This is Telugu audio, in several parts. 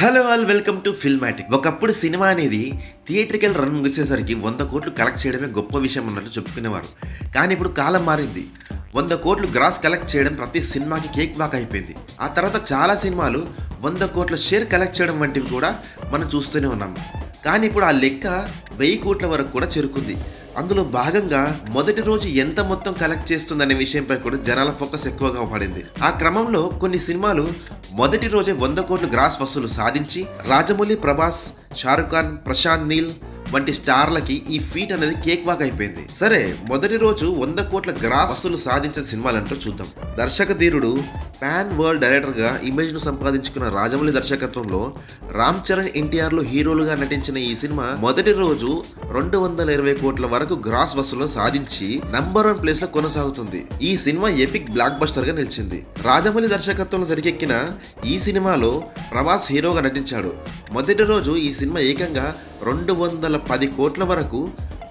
Hello all welcome to Filmatic. ఒకప్పుడు సినిమా అనేది థియేట్రికల్ రన్ ముగిసేసరికి వంద కోట్లు కలెక్ట్ చేయడమే గొప్ప విషయం అన్నట్లు చెప్పుకునేవారు. కానీ ఇప్పుడు కాలం మారింది. వంద కోట్లు గ్రాస్ కలెక్ట్ చేయడం ప్రతి సినిమాకి కేక్ వాక్ అయిపోయింది. ఆ తర్వాత చాలా సినిమాలు వంద కోట్ల షేర్ కలెక్ట్ చేయడం వంటివి కూడా మనం చూస్తూనే ఉన్నాము కానీ ఇప్పుడు ఆ లెక్క వెయ్యి కోట్ల వరకు కూడా చేరుకుంది. అందులో భాగంగా మొదటి రోజు ఎంత మొత్తం కలెక్ట్ చేస్తుందనే విషయంపై కూడా జనాల ఫోకస్ ఎక్కువగా పడింది. ఆ క్రమంలో కొన్ని సినిమాలు మొదటి రోజే వంద కోట్లు గ్రాస్ వసూలు సాధించి రాజమౌళి ప్రభాస్ షారుఖ్ ఖాన్ ప్రశాంత్ నీల్ వంటి స్టార్లకి ఈ ఫీట్ అనేది కేక్ వాక్ అయిపోయింది. సరే మొదటి రోజు వంద కోట్ల గ్రాస్ వసూలు సాధించిన సినిమాలంటూ చూద్దాం. దర్శక ధీరుడు పాన్ వరల్డ్ డైరెక్టర్గా ఇమేజ్ను సంపాదించుకున్న రాజమౌళి దర్శకత్వంలో రామ్ చరణ్ ఎన్టీఆర్లో హీరోలుగా నటించిన ఈ సినిమా మొదటి రోజు రెండు వందల ఇరవై కోట్ల వరకు గ్రాస్ వసూలు సాధించి నంబర్ వన్ ప్లేస్లో కొనసాగుతుంది. ఈ సినిమా ఎపిక్ బ్లాక్ బస్టర్గా నిలిచింది. రాజమౌళి దర్శకత్వంలో తెరకెక్కిన ఈ సినిమాలో ప్రభాస్ హీరోగా నటించాడు. మొదటి రోజు ఈ సినిమా ఏకంగా రెండు వందల పది కోట్ల వరకు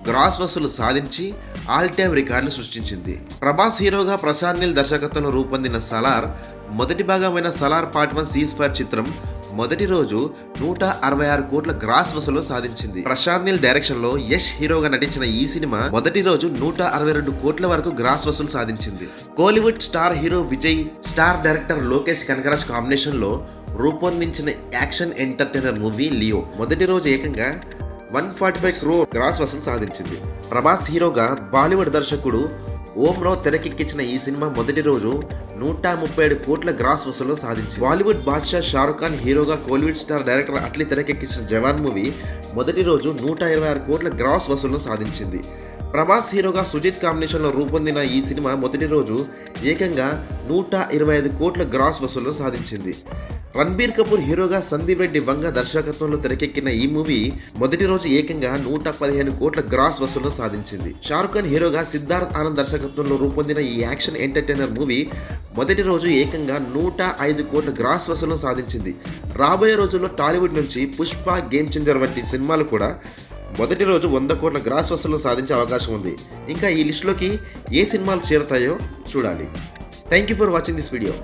గ్రాస్ వసూలు సాధించి ఆల్ టైమ్ రికార్డులు సృష్టించింది. ప్రభాస్ హీరోగా ప్రశాంత్ నీల్ దర్శకత్వంలో రూపొందిన సలార్ మొదటి భాగమైన Salaar part one ceasefire చిత్రం మొదటి రోజు నూట అరవై ఆరు కోట్ల గ్రాస్ వసూలు సాధించింది. ప్రశాంత్ నీల్ డైరెక్షన్లో యష్ హీరోగా నటించిన ఈ సినిమా మొదటి రోజు నూట అరవై రెండు కోట్ల వరకు గ్రాస్ వసూలు సాధించింది. Kollywood star hero Vijay star director Lokesh Kanagaraj కాంబినేషన్లో రూపొందించిన యాక్షన్ ఎంటర్టైనర్ మూవీ లియో. మొదటి రోజు ఏకంగా one forty five crore gross వసూలు సాధించింది. ప్రభాస్ హీరోగా బాలీవుడ్ దర్శకుడు ఓం రావు తెరకెక్కించిన ఈ సినిమా మొదటి రోజు నూట ముప్పై ఏడు కోట్ల గ్రాస్ వసూలు సాధించింది. బాలీవుడ్ బాద్షా షారుఖ్ ఖాన్ హీరోగా కోలీవుడ్ స్టార్ డైరెక్టర్ అట్లీ తెరకెక్కించిన జవాన్ మూవీ మొదటి రోజు నూట ఇరవై ఆరు కోట్ల గ్రాస్ వసూలు సాధించింది. ప్రభాస్ హీరోగా సుజిత్ కాంబినేషన్లో రూపొందిన ఈ సినిమా మొదటి రోజు ఏకంగా నూట ఇరవై ఐదు కోట్ల గ్రాస్ వసూలు సాధించింది. రణబీర్ కపూర్ హీరోగా సందీప్ రెడ్డి వంగ దర్శకత్వంలో తెరకెక్కిన ఈ మూవీ మొదటి రోజు ఏకంగా నూట పదిహేను కోట్ల గ్రాస్ వసూలు సాధించింది. షారుఖ్ ఖాన్ హీరోగా సిద్ధార్థ్ ఆనంద్ దర్శకత్వంలో రూపొందిన ఈ యాక్షన్ ఎంటర్టైనర్ మూవీ మొదటి రోజు ఏకంగా నూట ఐదు కోట్ల గ్రాస్ వసూలు సాధించింది. రాబోయే రోజుల్లో టాలీవుడ్ నుంచి పుష్ప గేమ్ చేంజర్ వంటి సినిమాలు కూడా మొదటి రోజు వంద కోట్ల గ్రాస్ వసూలు సాధించే అవకాశం ఉంది. ఇంకా ఈ లిస్టులోకి ఏ సినిమాలు చేరుతాయో చూడాలి. Thank you for watching this video.